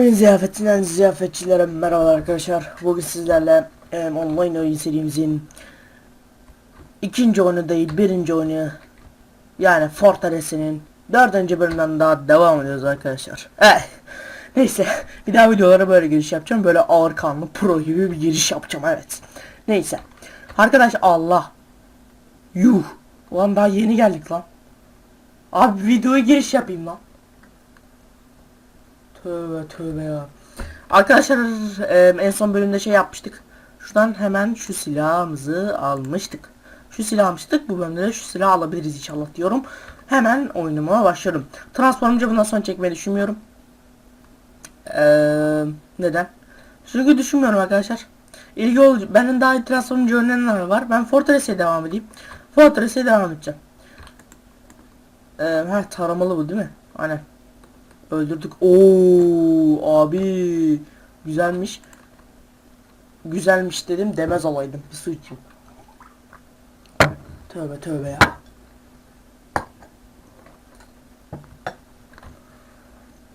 Oyun ziyafetinden ziyafetçilere merhaba arkadaşlar. Bugün sizlerle em, online oyun serimizin ikinci oyunu değil birinci oyunu yani Fortalez'in dördüncü bölümünden daha devam ediyoruz arkadaşlar. Eh, neyse bir daha videolara böyle giriş yapacağım. Böyle ağır kanlı pro gibi bir giriş yapacağım evet. Neyse. Arkadaş Allah. Yuh. Ulan daha yeni geldik lan. Abi videoya giriş yapayım lan. Tövbe tövbe ya. Arkadaşlar em, en son bölümde şey yapmıştık. Şuradan hemen şu silahımızı almıştık. Şu silah almıştık. Bu bölümde de şu silah alabiliriz inşallah diyorum. Hemen oyunuma başlıyorum. Transformca bundan sonra çekmeyi düşünmüyorum. Eee neden? Çünkü düşünmüyorum arkadaşlar. İlgi ol benim daha transformcu öneriler var. Ben Fortress'e devam edeyim. Fortress'e devam edeceğim. Eee ha taramalı bu değil mi? Aynen. Öldürdük. Oo abi güzelmiş. Güzelmiş dedim demez olaydım. Bir su içeyim. Tövbe tövbe ya.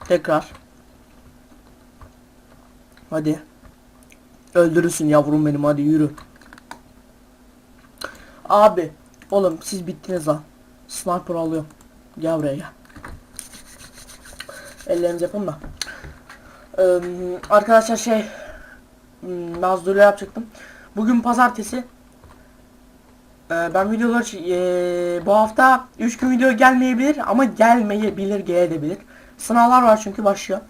Tekrar. Hadi. Öldürürsün yavrum benim hadi yürü. Abi. Oğlum siz bittiniz lan. Sniper alıyorum. Gel buraya gel. Ellerinizi yapın da. Ee, arkadaşlar şey hmm, Nazlı'yla yapacaktım. Bugün pazartesi. Ee, ben videolar ee, bu hafta 3 gün video gelmeyebilir ama gelmeyebilir gelebilir. Sınavlar var çünkü başlıyor.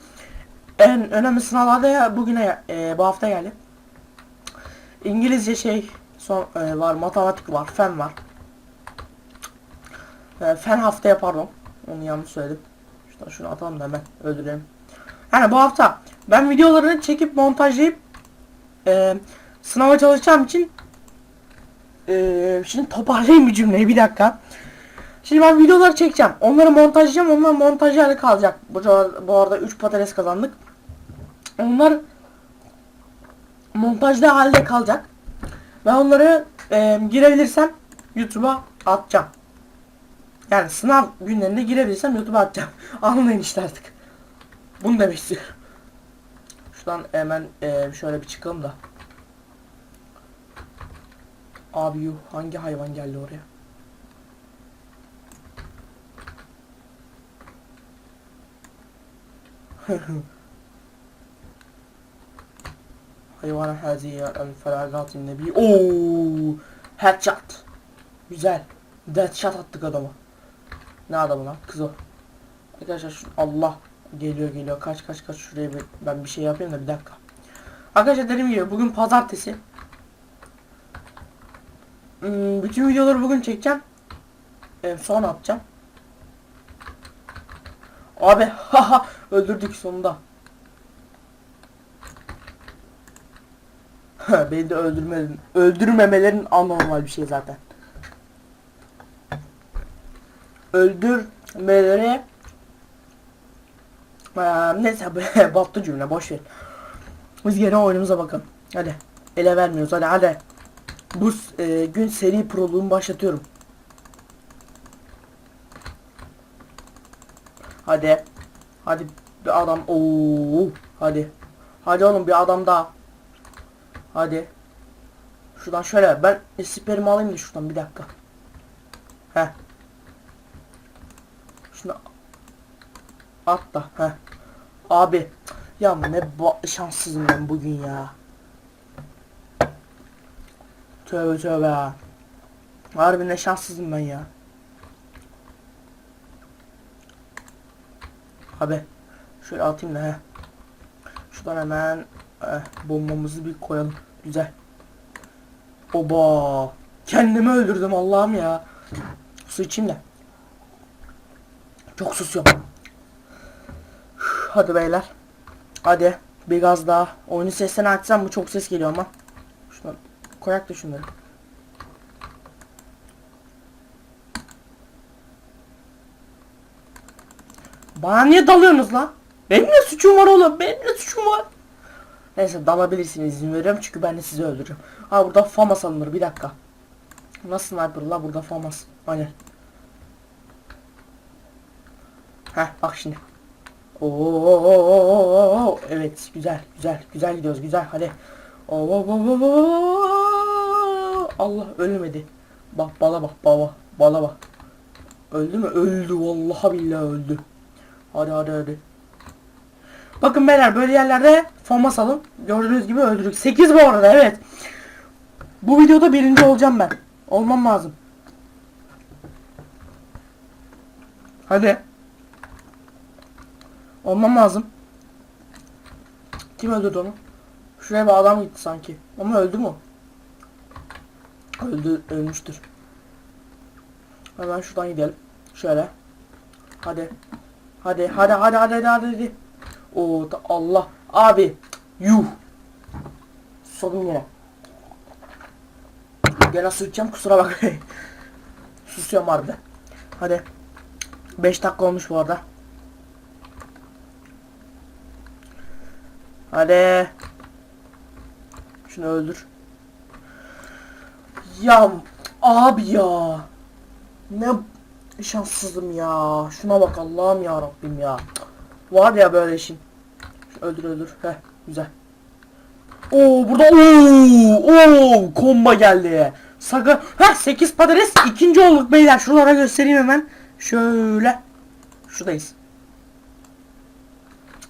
En önemli sınavlar da ya bugüne ee, bu hafta geldi. İngilizce şey son ee, var, matematik var, fen var. Ee, fen haftaya pardon. Onu yanlış söyledim. Şuradan şunu atalım da hemen öldürelim. Yani bu hafta ben videoları çekip montajlayıp e, sınava çalışacağım için e, şimdi toparlayayım bir cümleyi bir dakika. Şimdi ben videoları çekeceğim. Onları montajlayacağım. Onlar montaj hali kalacak. Bu, bu arada 3 patates kazandık. Onlar montajlı halde kalacak. Ben onları e, girebilirsem YouTube'a atacağım. Yani sınav günlerinde girebilirsem YouTube'a atacağım. Anlayın işte artık. Bunu demek istiyorum. Şuradan hemen e, şöyle bir çıkalım da. Abi yuh hangi hayvan geldi oraya? Hayvan haziye el feragatin nebi. Oo! Headshot. Güzel. Deadshot attık adama. Ne adamı lan? Kız o. Arkadaşlar şu Allah geliyor geliyor. Kaç kaç kaç şuraya bir ben bir şey yapayım da bir dakika. Arkadaşlar dediğim gibi bugün pazartesi. Hmm, bütün videoları bugün çekeceğim. Ee, sonra atacağım. Abi haha öldürdük sonunda. Beni de öldürmelerin, öldürmemelerin anormal bir şey zaten. Öldürmeleri ee, neyse battı cümle boş. Biz gene oyunumuza bakalım. Hadi. Ele vermiyoruz hadi hadi. Bu e, gün seri proluğumu başlatıyorum. Hadi. Hadi bir adam. Oo. Hadi. Hadi oğlum bir adam daha. Hadi. Şuradan şöyle ben spermi alayım da şuradan bir dakika. Heh. Şunu at da. Heh. Abi. Ya ne şanssızım ben bugün ya. Tövbe tövbe. Harbi ne şanssızım ben ya. Abi. Şöyle atayım da he. Şuradan hemen eh, bombamızı bir koyalım. Güzel. Oba. Kendimi öldürdüm Allah'ım ya. Su içeyim de. Çok susuyorum. Hadi beyler. Hadi. Bir gaz daha. Oyunu sesini açsam bu çok ses geliyor ama. Şuradan koyak da şunları. Bana niye dalıyorsunuz lan? Benim ne suçum var oğlum? Benim ne suçum var? Neyse dalabilirsiniz izin veriyorum çünkü ben de sizi öldürürüm. Ha burada famas alınır bir dakika. Nasıl sniper la burada famas. Aynen. Heh bak şimdi. Oo, evet güzel güzel güzel gidiyoruz güzel hadi. Oo. Allah ölmedi. Bak bala bak baba bala bak. Öldü mü? Öldü vallahi billahi öldü. Hadi hadi hadi. Bakın beyler böyle yerlerde famas alın. Gördüğünüz gibi öldürdük. 8 bu arada evet. Bu videoda birinci olacağım ben. Olmam lazım. Hadi. Olmam lazım. Kim öldürdü onu? Şuraya bir adam gitti sanki. Ama öldü mü? Öldü, ölmüştür. Hemen şuradan gidelim. Şöyle. Hadi. Hadi, hadi, hadi, hadi, hadi, hadi. hadi. Oo, Allah. Abi. Yuh. Susadım yine. Gene su kusura bakmayın. Susuyorum harbiden. Hadi. 5 dakika olmuş bu arada. Hadi. Şunu öldür. Ya abi ya. Ne şanssızım ya. Şuna bak Allah'ım ya Rabbim ya. Var ya böyle işin. Öldür öldür. Heh güzel. Oo burada oo oo komba geldi. Saga ha 8 patates ikinci olduk beyler. Şuralara göstereyim hemen. Şöyle. Şuradayız.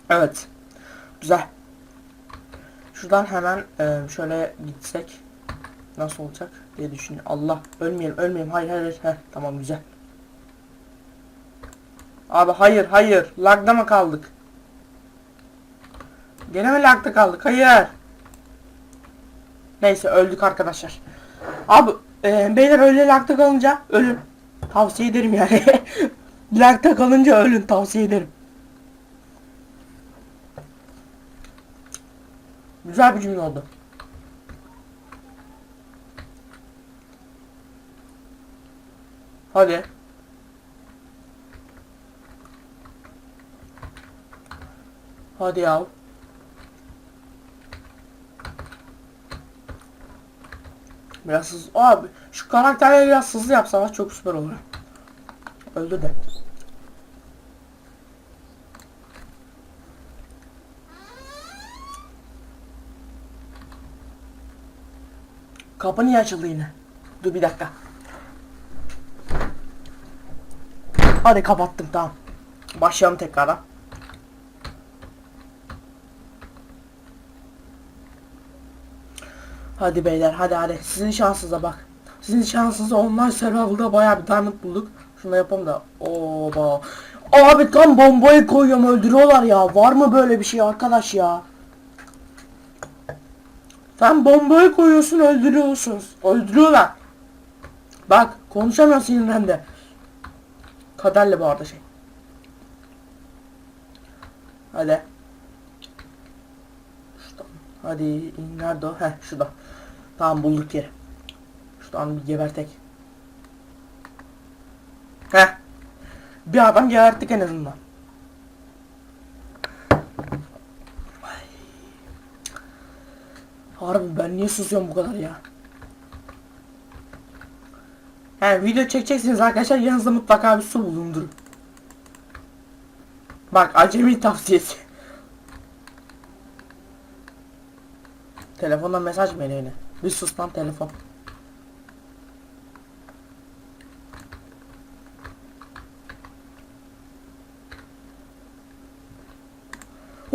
Evet. Güzel. Şuradan hemen e, şöyle gitsek nasıl olacak diye düşünüyorum. Allah ölmeyelim ölmeyelim. Hayır. hayır. Heh, tamam güzel. Abi hayır hayır. Lagda mı kaldık? Gene mi lagda kaldık? Hayır. Neyse öldük arkadaşlar. Abi e, beyler öyle lagda kalınca ölün. Tavsiye ederim yani. lagda kalınca ölün tavsiye ederim. Güzel bir cümle oldu. Hadi. Hadi ya. Biraz hızlı. Abi şu karakterleri biraz hızlı yapsalar çok süper olur. Öldü de. Kapı niye açıldı yine? Dur bir dakika. Hadi kapattım tamam. Başlayalım tekrardan. Hadi beyler hadi hadi. Sizin şansınıza bak. Sizin şansınıza online serverda bayağı bir diamond bulduk. Şunu yapalım da. Oba. Abi tam bombayı koyuyorum öldürüyorlar ya. Var mı böyle bir şey arkadaş ya? Sen bombayı koyuyorsun öldürüyorsunuz. Öldürüyorlar. Bak konuşamıyor sinirden de. Kaderle bu arada şey. Hadi. Şuradan. Hadi in- nerede o? Heh şurada. Tamam bulduk yeri. Şuradan bir gebertek. Heh. Bir adam geberttik en azından. Harbi ben niye susuyorum bu kadar ya? He video çekeceksiniz arkadaşlar yanınızda mutlaka bir su bulundurun. Bak acemi tavsiyesi. Telefondan mesaj mı yine? Bir sus lan telefon.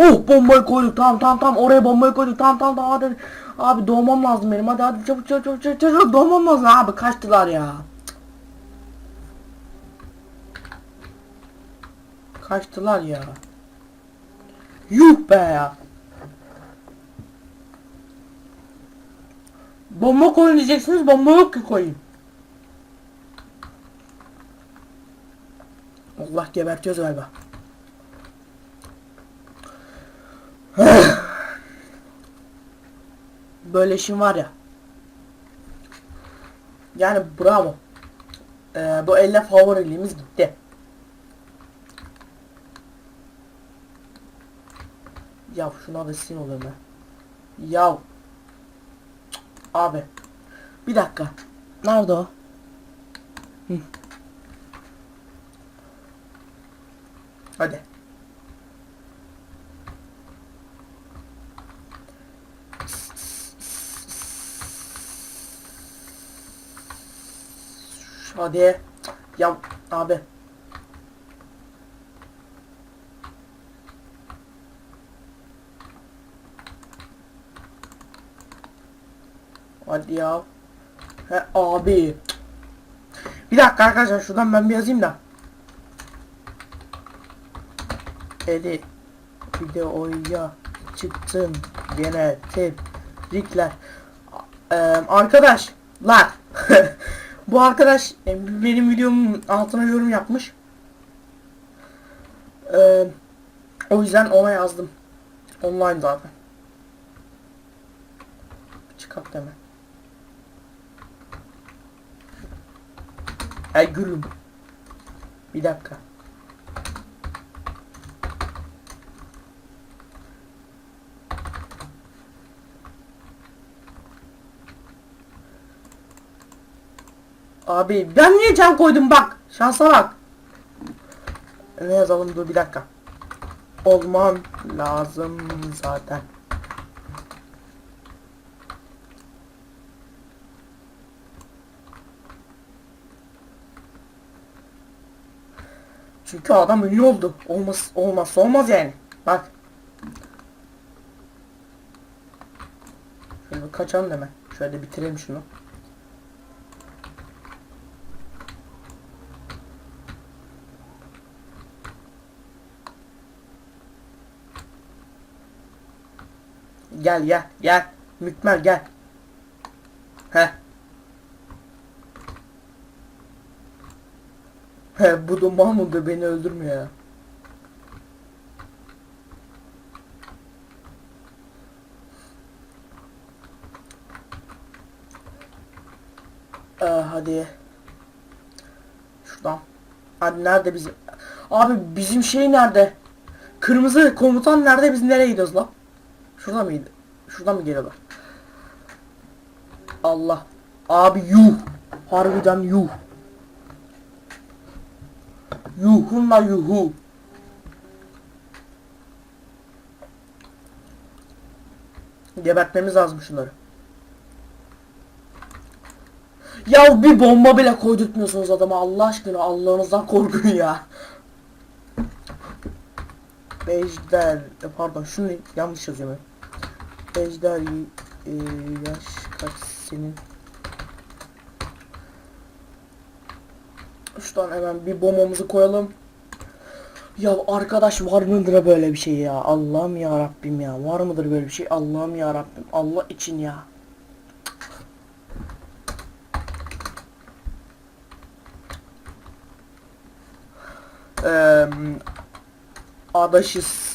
Oh bombayı koyduk. Tamam tamam tamam. Oraya bombayı koyduk. Tamam tamam tamam. Hadi abi doğmam lazım benim. Hadi hadi. Çabuk çabuk çabuk çabuk, çabuk. Doğmam lazım. Abi kaçtılar ya. Kaçtılar ya. Yuh be. Ya bomba koyun diyeceksiniz. Bomba yok ki koyayım Allah gebertiyoruz galiba Böyle işim var ya. Yani bravo. Ee, bu elle favoriliğimiz gitti. Ya şuna da sinir oluyorum ben. Ya. Abi. Bir dakika. Nerede o? Hadi. Hadi. Ya abi. Hadi ya. He abi. Bir dakika arkadaşlar şuradan ben bir yazayım da. Edi videoya çıktım gene tebrikler. Ee, arkadaşlar bu arkadaş e, benim videomun altına yorum yapmış. Ee, o yüzden ona yazdım. Online zaten. Çıkart deme. Ay gülüm. Bir dakika. Abi ben niye can koydum bak. Şansa bak. Ne yazalım dur bir dakika. Olman lazım zaten. Çünkü adam ünlü oldu. Olmaz, olmazsa olmaz yani. Bak. Şöyle kaçalım deme. Şöyle bitirelim şunu. Gel gel gel. Mükmel gel. He. He bu da Mahmut da beni öldürmüyor ya. Ee, hadi. Şuradan. Hadi nerede bizim? Abi bizim şey nerede? Kırmızı komutan nerede? Biz nereye gidiyoruz lan? Şurada mıydı? Şuradan mı geliyorlar? Allah. Abi yuh. Harbiden yuh. Yuhunla yuhu. Gebertmemiz lazım şunları. Ya bir bomba bile koydurtmuyorsunuz adama Allah aşkına Allah'ınızdan korkun ya. Ejder e, pardon şunu yanlış yazıyorum. Ejder e, yaş kaç senin? Şuradan hemen bir bombamızı koyalım. Ya arkadaş var mıdır böyle bir şey ya? Allah'ım ya Rabbim ya. Var mıdır böyle bir şey? Allah'ım ya Rabbim. Allah için ya. Eee Adaşız.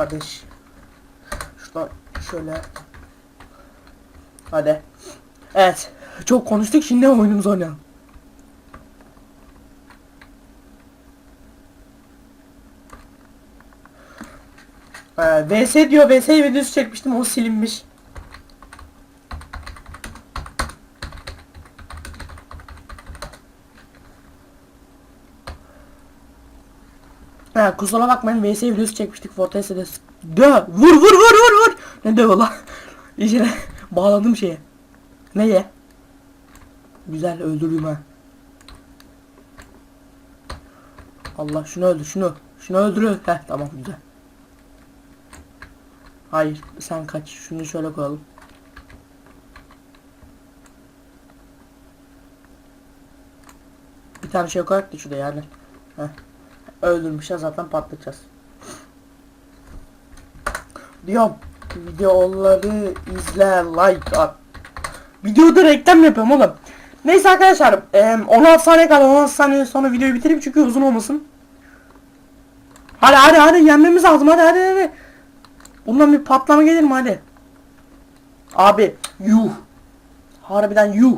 Kardeş. Şuradan şöyle. Hadi. Evet. Çok konuştuk şimdi oyunumuzu oynayalım. Ee, VS diyor VS videosu çekmiştim o silinmiş. Ha kusura bakmayın VS videosu çekmiştik Fortnite'de. Dö vur vur vur vur vur. Ne dö lan? İçine bağladım şeye. Neye? Güzel öldürdüm ha. Allah şunu öldür şunu. Şunu öldür. Heh tamam güzel. Hayır sen kaç. Şunu şöyle koyalım. Bir tane şey koyarak da şurada yani. Heh. Öldürmüşler zaten patlatacağız. Diyorum. Videoları izle, like at. Videoda reklam yapıyorum oğlum. Neyse arkadaşlar. eee, 16 saniye kaldı. 16 saniye sonra videoyu bitireyim çünkü uzun olmasın. Hadi hadi hadi yenmemiz lazım. Hadi hadi hadi. Bundan bir patlama gelir mi hadi. Abi yuh. Harbiden yuh.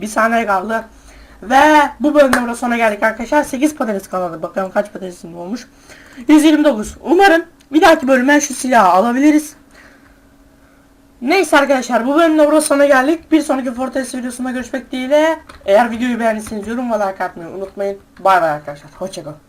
Bir saniye kaldı. Ve bu bölümde burada sona geldik arkadaşlar. 8 patates kaldı. Bakalım kaç patatesim olmuş. 129. Umarım bir dahaki bölüme şu silahı alabiliriz. Neyse arkadaşlar bu bölümde burada sona geldik. Bir sonraki Fortress videosunda görüşmek dileğiyle. Eğer videoyu beğendiyseniz yorum ve like atmayı unutmayın. Bay bay arkadaşlar. Hoşçakalın.